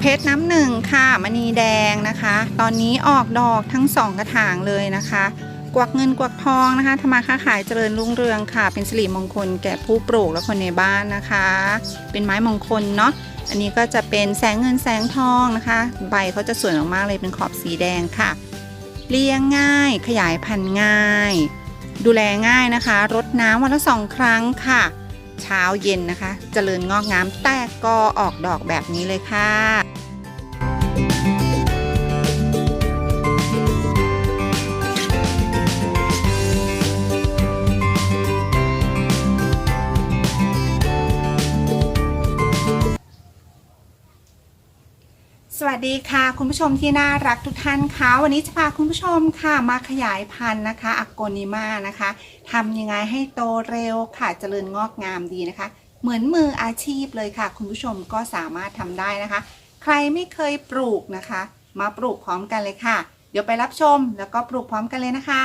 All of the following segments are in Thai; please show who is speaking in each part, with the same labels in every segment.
Speaker 1: เพชรน้ำหนึ่งค่ะมณีแดงนะคะ ตอนนี้ออกดอกทั้งสองกระถางเลยนะคะ กวักเงินกวักทองนะคะทำมาค้าขายเจริญรุ่งเรืองค่ะ เป็นสิริมงคลแก่ผู้ปลูกและคนในบ้านนะคะ เป็นไม้มงคลเนาะอันนี้ก็จะเป็นแสงเงินแสงทองนะคะ ใบเขาจะสวยมากๆเลยเป็นขอบสีแดงค่ะ เลี้ยงง่าย ขยายพันธุ์ง่าย ดูแลง่ายนะคะ รดน้ำวันละสองครั้งค่ะ เช้าเย็นนะคะเจริญงอกงามแตกกอออกดอกแบบนี้เลยค่ะ สวัสดีค่ะ คุณผู้ชมที่น่ารักทุกท่านคะวันนี้จะพาคุณผู้ชมค่ะมาขยายพันธุ์นะคะอักโกนิมานะคะทำยังไงให้โตเร็วค่ะเจริญงอกงามดีนะคะ เหมือนมืออาชีพเลยค่ะ คุณผู้ชมก็สามารถทำได้นะคะ ใครไม่เคยปลูกนะคะ มาปลูกพร้อมกันเลยค่ะ เดี๋ยวไปรับชมแล้วก็ปลูกพร้อมกันเลยนะคะ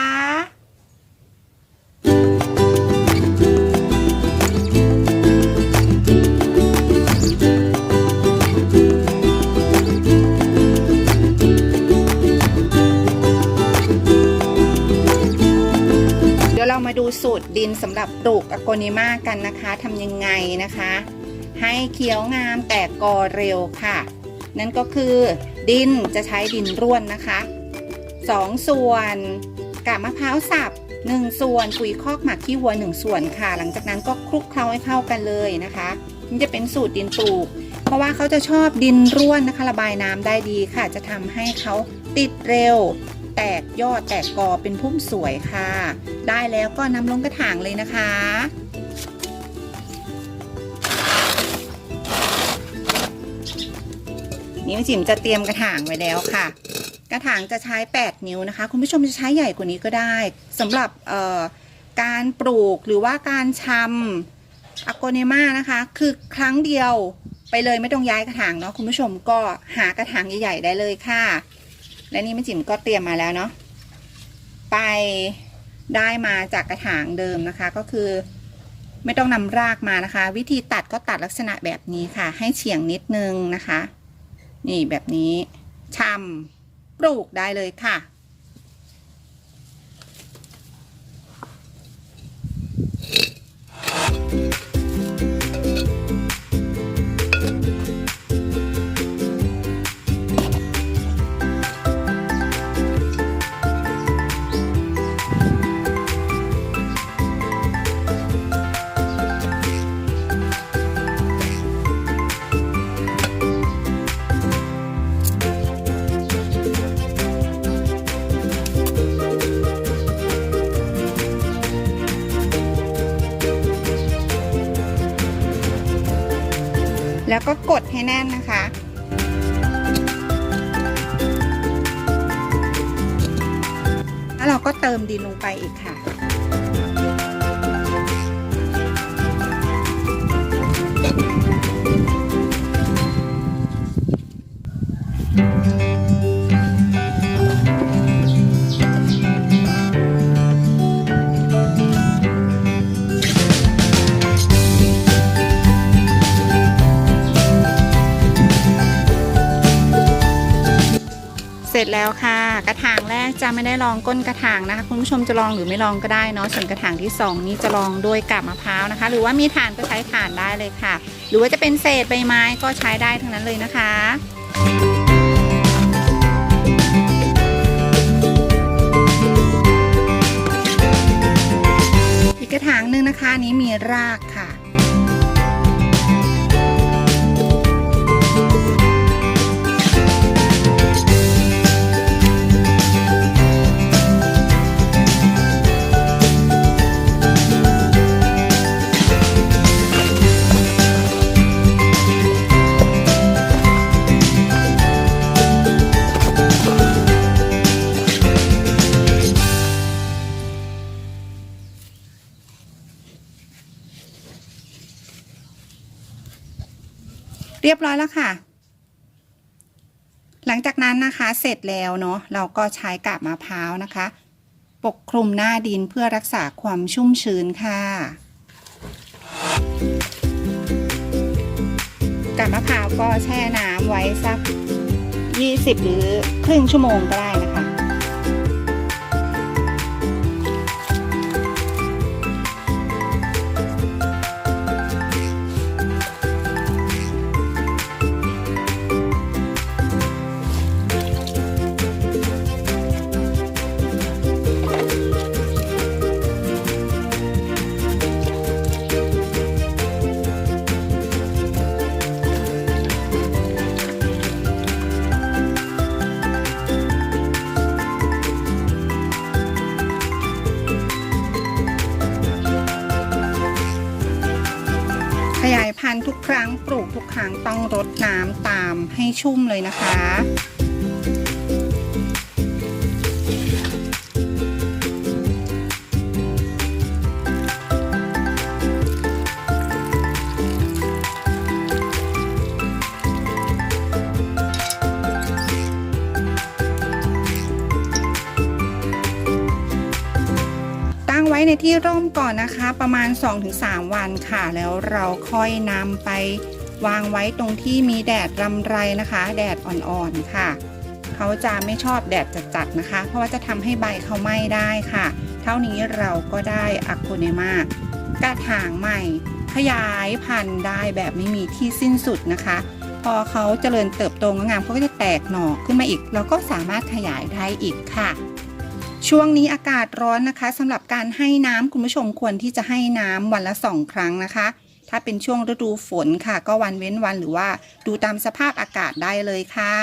Speaker 1: สูตรดินสำหรับปลูกอโกนิมากันนะคะทำยังไงนะคะ ให้เขียวงามแตกกอเร็วค่ะ นั่นก็คือดินจะใช้ดินร่วนนะคะ 2 ส่วนกาบมะพร้าวสับ1 ส่วนปุ๋ยคอกหมักขี้วัว 1 ส่วนค่ะ หลังจากนั้นก็คลุกเคล้าให้เข้ากันเลยนะคะนี่จะเป็นสูตรดินปลูก เพราะว่าเขาจะชอบดินร่วนนะคะ ระบายน้ำได้ดีค่ะ จะทำให้เขาติดเร็ว แตกยอดแตกกอเป็นพุ่มสวยค่ะ ได้แล้วก็นำลงกระถางเลยนะคะ นิ้วจิ๋มจะเตรียมกระถางไว้แล้วค่ะ กระถางจะใช้ 8 นิ้วนะคะ คุณผู้ชมจะใช้ใหญ่กว่านี้ก็ได้สำหรับเอ่อการปลูกหรือว่าการชำอโกเนมานะคะ คือครั้งเดียวไปเลยไม่ต้องย้ายกระถางเนาะคุณผู้ชมก็หากระถางใหญ่ๆได้เลยค่ะ และนี่แม่จิ๋มก็เตรียมมาแล้วเนาะไปได้มาจากกระถางเดิมนะคะก็คือ ไม่ต้องนำรากมานะคะ วิธีตัดก็ตัดลักษณะแบบนี้ค่ะ ให้เฉียงนิดนึงนะคะ นี่แบบนี้ชำปลูกได้เลยค่ะ แล้วก็กดให้แน่นนะคะแล้วเราก็เติมดินลงไปอีกค่ะเส ร็จแล้วค่ะ กระถางแรกจะไม่ได้ลองก้นกระถางนะคะ คุณผู้ชมจะลองหรือไม่ลองก็ได้เนาะส่วนกระถางที่สองนี้จะลองด้วยกาบมะพร้าวนะคะ หรือว่ามีถ่านก็ใช้ถ่านได้เลยค่ะ หรือว่าจะเป็นเศษใบไม้ก็ใช้ได้ทั้งนั้นเลยนะคะอีกกระถางหนึ่งนะคะนี้มีรากค่ะ เรียบร้อยแล้วค่ะ หลังจากนั้นนะคะเสร็จแล้วเนาะเราก็ใช้กาบมะพร้าวนะคะ ปกคลุมหน้าดินเพื่อรักษาความชุ่มชื้นค่ะกาบมะพร้าวก็แช่น้ำไว้สัก 20 หรือครึ่งชั่วโมงก็ได้ ครั้งต้องรดน้ำตามให้ชุ่มเลยนะคะตั้งไว้ในที่ร่มก่อนนะคะประมาณ 2-3 วันค่ะ แล้วเราค่อยนำไป วางไว้ตรงที่มีแดดรำไรนะคะ แดดอ่อนๆค่ะ เขาจะไม่ชอบแดดจัดๆนะคะ เพราะว่าจะทำให้ใบเขาไหม้ได้ค่ะ เท่านี้เราก็ได้อะโคเนมากระถางใหม่ ขยายพันธุ์ได้แบบไม่มีที่สิ้นสุดนะคะ พอเขาเจริญเติบโตงามเขาก็จะแตกหน่อขึ้นมาอีก เราก็สามารถขยายได้อีกค่ะช่วงนี้อากาศร้อนนะคะสำหรับการให้น้ำคุณผู้ชมควรที่จะให้น้ำวันละสองครั้งนะคะ ถ้าเป็นช่วงฤดูฝนค่ะ ก็วันเว้นวันหรือว่าดูตามสภาพอากาศได้เลยค่ะ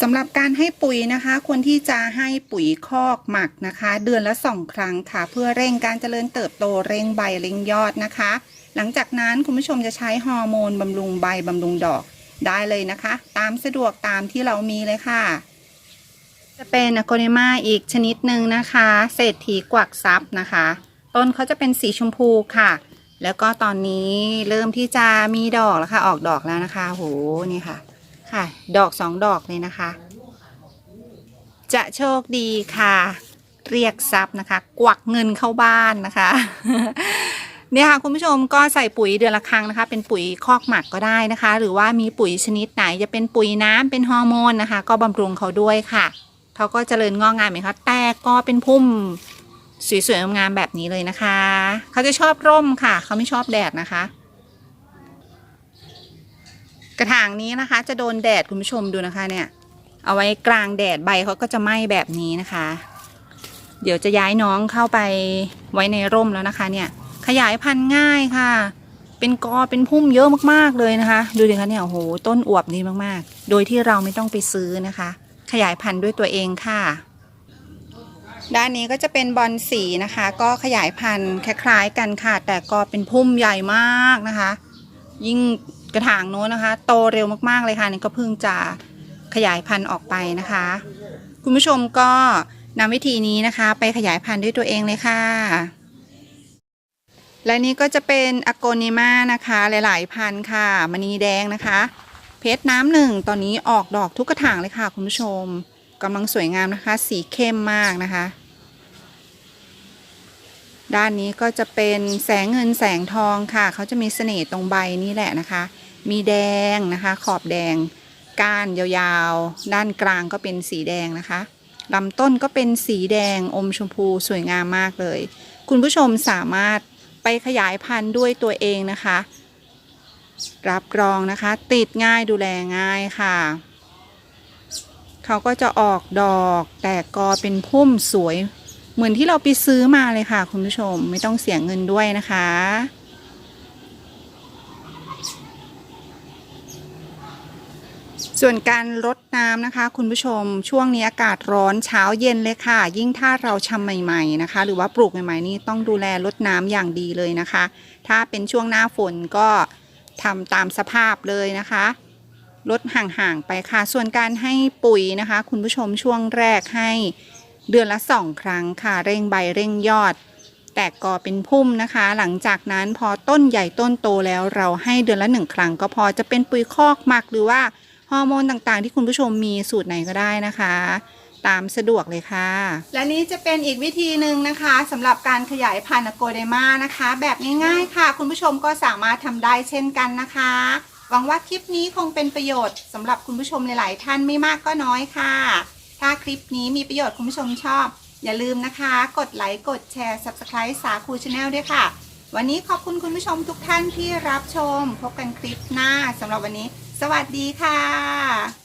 Speaker 1: สำหรับการให้ปุ๋ยนะคะ ควรที่จะให้ปุ๋ยคอกหมักนะคะ เดือนละสองครั้งค่ะ เพื่อเร่งการเจริญเติบโตเร่งใบเร่งยอดนะคะ หลังจากนั้นคุณผู้ชมจะใช้ฮอร์โมนบำรุงใบบำรุงดอกได้เลยนะคะ ตามสะดวกตามที่เรามีเลยค่ะ จะเป็นอะโกเนมาอีกชนิดหนึ่งนะคะ เศรษฐีกวักซับนะคะ ต้นเขาจะเป็นสีชมพูค่ะ แล้วก็ตอนนี้เริ่มที่จะมีดอกแล้วค่ะ ออกดอกแล้วนะคะโหนี่ค่ะ ค่ะ ดอกสองดอกเลยนะคะ จะโชคดีค่ะ เรียกทรัพย์นะคะ กวักเงินเข้าบ้านนะคะเนี่ยค่ะคุณผู้ชมก็ใส่ปุ๋ยเดือนละครั้งนะคะ เป็นปุ๋ยคอกหมักก็ได้นะคะ หรือว่ามีปุ๋ยชนิดไหนจะเป็นปุ๋ยน้ำเป็นฮอร์โมนนะคะ ก็บำรุงเขาด้วยค่ะเขาก็เจริญงอกงามไหมคะแต่ก็เป็นพุ่ม สวยๆงามๆแบบนี้เลยนะคะ เขาจะชอบร่มค่ะ เขาไม่ชอบแดดนะคะ กระถางนี้นะคะ จะโดนแดดคุณผู้ชมดูนะคะเนี่ย เอาไว้กลางแดดใบเขาก็จะไหม้แบบนี้นะคะ เดี๋ยวจะย้ายน้องเข้าไปไว้ในร่มแล้วนะคะ เนี่ย ขยายพันธุ์ง่ายค่ะ เป็นกอเป็นพุ่มเยอะมากๆเลยนะคะ ดูดิคะเนี่ยโอ้โหต้นอวบดีมากๆ โดยที่เราไม่ต้องไปซื้อนะคะ ขยายพันธุ์ด้วยตัวเองค่ะ ด้านนี้ก็จะเป็นบอลสีนะคะ ก็ขยายพันธุ์คล้ายๆกันค่ะ แต่ก็เป็นพุ่มใหญ่มากนะคะ ยิ่งกระถางโน้นนะคะ โตเร็วมากๆเลยค่ะนี่ก็เพิ่งจะขยายพันธุ์ออกไปนะคะ คุณผู้ชมก็นำวิธีนี้นะคะ ไปขยายพันธุ์ด้วยตัวเองเลยค่ะ และนี่ก็จะเป็นอโกนิมานะคะ หลาย ๆ พันธุ์ค่ะมณีแดงนะคะ เพชรน้ำหนึ่งตอนนี้ออกดอกทุกกระถางเลยค่ะ คุณผู้ชมกำลังสวยงามนะคะ สีเข้มมากนะคะ ด้านนี้ก็จะเป็นแสงเงินแสงทองค่ะ เขาจะมีเสน่ห์ตรงใบนี่แหละนะคะ มีแดงนะคะ ขอบแดง ก้านยาวๆ ด้านกลางก็เป็นสีแดงนะคะลำต้นก็เป็นสีแดงอมชมพูสวยงามมากเลย คุณผู้ชมสามารถไปขยายพันธุ์ด้วยตัวเองนะคะ รับรองนะคะ ติดง่ายดูแลง่ายค่ะ เขาก็จะออกดอกแตกกอเป็นพุ่มสวย เหมือนที่เราไปซื้อมาเลยค่ะ คุณผู้ชมไม่ต้องเสียเงินด้วยนะคะ ส่วนการรดน้ำนะคะ คุณผู้ชมช่วงนี้อากาศร้อนเช้าเย็นเลยค่ะ ยิ่งถ้าเราชำใหม่ๆนะคะ หรือว่าปลูกใหม่ๆนี่ต้องดูแลรดน้ำอย่างดีเลยนะคะ ถ้าเป็นช่วงหน้าฝนก็ทำตามสภาพเลยนะคะลดห่างๆไปค่ะ ส่วนการให้ปุ๋ยนะคะ คุณผู้ชมช่วงแรกให้ เดือนละสองครั้งค่ะเร่งใบเร่งยอด แตกกอเป็นพุ่มนะคะ หลังจากนั้นพอต้นใหญ่ต้นโตแล้วเราให้เดือนละหนึ่งครั้ง ก็พอจะเป็นปุ๋ยคอกหมักหรือว่าฮอร์โมนต่างๆ ที่คุณผู้ชมมีสูตรไหนก็ได้นะคะ ตามสะดวกเลยค่ะ และนี้จะเป็นอีกวิธีหนึ่งนะคะสำหรับการขยายพันธุ์อโกเดมานะคะ แบบง่ายๆค่ะ คุณผู้ชมก็สามารถทำได้เช่นกันนะคะหวังว่าคลิปนี้คงเป็นประโยชน์สำหรับคุณผู้ชมหลาย ๆ ท่านไม่มากก็น้อยค่ะ ถ้าคลิปนี้มีประโยชน์คุณผู้ชมชอบ อย่าลืมนะคะ กดไลค์กดแชร์ Subscribe สาคูชาแนลด้วยค่ะ วันนี้ขอบคุณคุณผู้ชมทุกท่านที่รับชม พบกันคลิปหน้าสำหรับวันนี้ สวัสดีค่ะ